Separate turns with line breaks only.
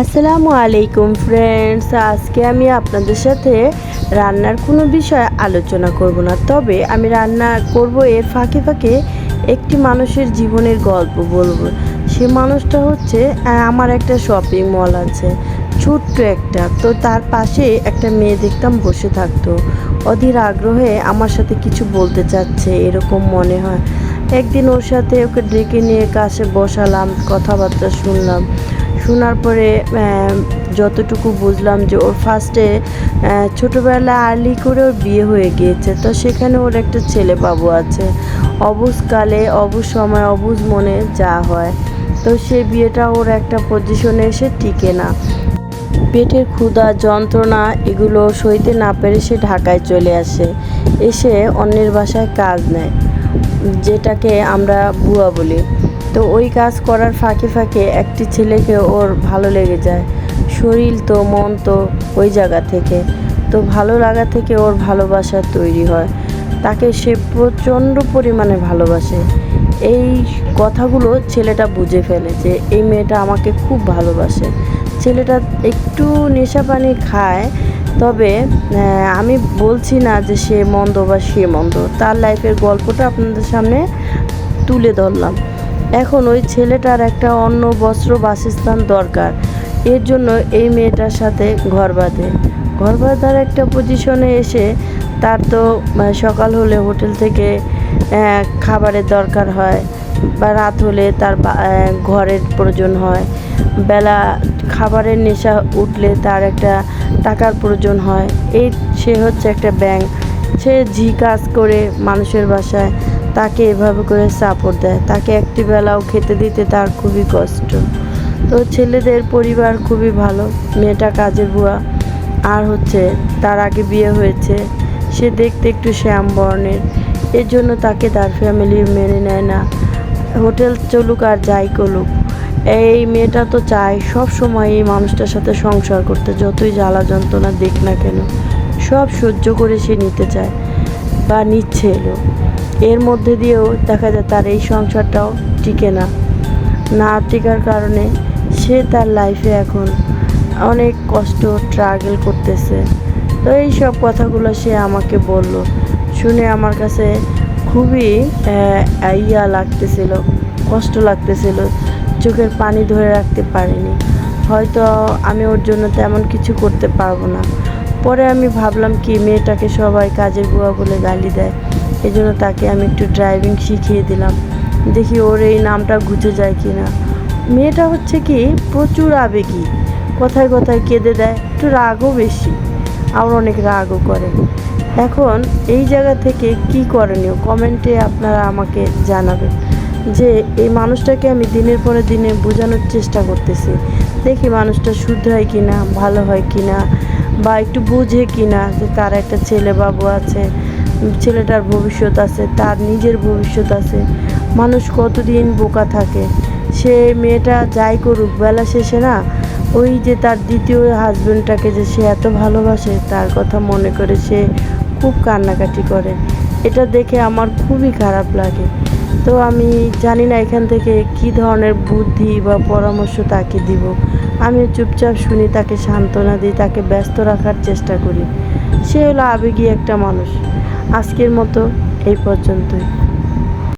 আসসালামু আলাইকুম ফ্রেন্ডস আজকে আমি আপনাদের সাথে রান্নার কোনো বিষয় আলোচনা করব না, তবে আমি রান্না করব এর ফাঁকে ফাঁকে একটি মানুষের জীবনের গল্প বলব। সে মানুষটা হচ্ছে আমার একটা শপিং মল আছে, ছোট্ট একটা, তো তার পাশে একটা মেয়ে দেখতাম বসে থাকতো। অধীর আগ্রহে আমার সাথে কিছু বলতে চাচ্ছে, এরকম মনে হয়। একদিন ওর সাথে ওকে ডেকে নিয়ে কাছে বসালাম, কথাবার্তা শুনলাম। শোনার পরে যতটুকু বুঝলাম যে ওর ফার্স্টে ছোটোবেলা আর্লি করে ওর বিয়ে হয়ে গিয়েছে। তো সেখানে ওর একটা ছেলে বাবু আছে। অবুজকালে অবুজ সময়, অবুজ মনে যা হয়। তো সে বিয়েটা ওর একটা পজিশনে এসে টিকে না। পেটের ক্ষুধা, যন্ত্রণা, এগুলো সইতে না পেরে সে ঢাকায় চলে আসে। এসে অন্যের বাসায় কাজ নেয়। যেটাকে আমরা বুয়া বলি। তো ওই কাজ করার ফাঁকে ফাঁকে একটি ছেলেকে ওর ভালো লেগে যায়। শরীর তো, মন তো ওই জায়গা থেকে। তো ভালো লাগা থেকে ওর ভালোবাসা তৈরি হয়। তাকে সে প্রচণ্ড পরিমাণে ভালোবাসে। এই কথাগুলো ছেলেটা বুঝে ফেলে যে, এই মেয়েটা আমাকে খুব ভালোবাসে। ছেলেটা একটু নেশা পানি খায় তবে আমি বলছি না যে সে মন্দ বা সে মন্দ। তার লাইফের গল্পটা আপনাদের সামনে তুলে ধরলাম। এখন ওই ছেলেটার একটা অন্য বস্ত্র, বাসস্থান দরকার। এর জন্য এই মেয়েটার সাথে ঘর বাঁধে। ঘর বাঁধার একটা পজিশনে এসে তার তো সকাল হলে হোটেল থেকে খাবারের দরকার হয় বা রাত হলে তার ঘরের প্রয়োজন হয়। বেলা খাবারের নেশা উঠলে তার একটা টাকার প্রয়োজন হয়। এই সে হচ্ছে একটা ব্যাংক সে ঝি কাজ করে মানুষের বাসায়। তাকে এভাবে করে সাপোর্ট দেয়। তাকে একটি বেলাও খেতে দিতে তার খুবই কষ্ট। তো ছেলেদের পরিবার খুবই ভালো। মেয়েটা কাজের বুয়া। আর হচ্ছে তার আগে বিয়ে হয়েছে। সে দেখতে একটু শ্যাম বর্ণের। এর জন্য তাকে তার ফ্যামিলি মেনে নেয় না। হোটেল চলুক আর যাই করুক। এই মেয়েটা তো চায় সব সময় এই মানুষটার সাথে সংসার করতে, যতই জ্বালা যন্ত্রণা দেখ না কেন, সব সহ্য করে সে নিতে চায় বা নিচ্ছে এলো। এর মধ্যে দিয়েও দেখা যায় তার এই সংসারটাও টিকে না। না টিকার কারণে সে তার লাইফে এখন অনেক কষ্ট ট্রাগল করতেছে। তো এই সব কথাগুলো সে আমাকে বলল। শুনে আমার কাছে খুবই ইয়া লাগতেছিল, কষ্ট লাগতেছিল। চোখের পানি ধরে রাখতে পারিনি। হয়তো আমি ওর জন্য তেমন কিছু করতে পারব না। পরে আমি ভাবলাম কি, মেয়েটাকে সবাই কাজের বুয়া বলে গালি দেয়। এই জন্য তাকে আমি একটু ড্রাইভিং শিখিয়ে দিলাম। দেখি ওর এই নামটা ঘুচে যায় কি না মেয়েটা হচ্ছে কি, প্রচুর আবেগী। কথায় কথায় কেঁদে দেয়, একটু রাগও বেশি। আবার অনেক রাগও করে। এখন এই জায়গা থেকে কি করণীয়? কমেন্টে আপনারা আমাকে জানাবেন। যে এই মানুষটাকে আমি দিনের পরে দিনে বোঝানোর চেষ্টা করতেছি। দেখি মানুষটা শুদ্ধ হয় কি না ভালো হয় কি না বা একটু বুঝে কি না যে তার একটা ছেলে বাবু আছে, ছেলেটার ভবিষ্যৎ আছে, তার নিজের ভবিষ্যৎ আছে। মানুষ কতদিন বোকা থাকে। সে মেয়েটা যাই করুক, বেলা শেষে না, ওই যে তার দ্বিতীয় হাজব্যান্ডটাকে যে সে এত ভালোবাসে, তার কথা মনে করে সে খুব কান্নাকাটি করে। এটা দেখে আমার খুবই খারাপ লাগে। তো আমি জানি না এখান থেকে কি ধরনের বুদ্ধি বা পরামর্শ তাকে দিব। আমি চুপচাপ শুনি, তাকে সান্ত্বনা দিই, তাকে ব্যস্ত রাখার চেষ্টা করি। সে হলো আবেগী একটা মানুষ। আজকের মতো এই পর্যন্তই।